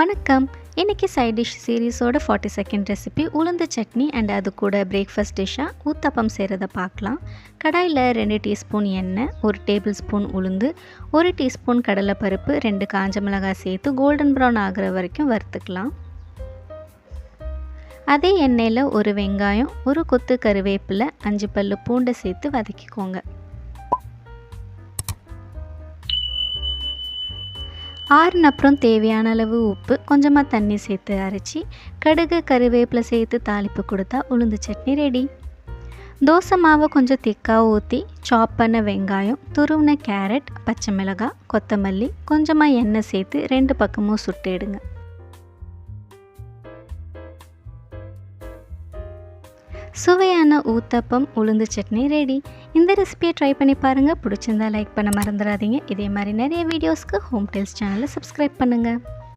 வணக்கம். இன்றைக்கி side dish சீரீஸோட ஃபார்ட்டி செகண்ட் ரெசிபி உளுந்து சட்னி அண்ட் அது கூட பிரேக்ஃபாஸ்ட் டிஷ்ஷாக ஊத்தப்பம் செய்கிறத பார்க்கலாம். கடாயில் ரெண்டு டீஸ்பூன் எண்ணெய் ஒரு டேபிள் ஸ்பூன் உளுந்து ஒரு டீஸ்பூன் கடலைப்பருப்பு ரெண்டு காஞ்ச மிளகாய் சேர்த்து கோல்டன் ப்ரௌன் ஆகிற வரைக்கும் வறுத்துக்கலாம். அதே எண்ணெயில் ஒரு வெங்காயம் ஒரு கொத்து கருவேப்பிலை அஞ்சு பல்லு பூண்டை சேர்த்து வதக்கிக்கோங்க. ஆறுன அப்புறம் தேவையான அளவு உப்பு கொஞ்சமாக தண்ணி சேர்த்து அரைச்சி கடுகு கருவேப்பிலை சேர்த்து தாளிப்பு கொடுத்தா உளுந்து சட்னி ரெடி தோசை மாவை கொஞ்சம் திக்காக ஊற்றி சாப் பண்ண வெங்காயம் துருவின கேரட் பச்சை மிளகாய் கொத்தமல்லி கொஞ்சமாக எண்ணெய் சேர்த்து ரெண்டு பக்கமும் சுட்டு எடுங்க. சுவையான ஊத்தப்பம் உளுந்து சட்னி ரெடி இந்த ரெசிபியை ட்ரை பண்ணி பாருங்கள் பிடிச்சிருந்தா லைக் பண்ண மறந்துடாதீங்க. இதே மாதிரி நிறைய வீடியோஸ்க்கு ஹோம் டெல்ஸ் சேனலை சப்ஸ்கிரைப் பண்ணுங்கள்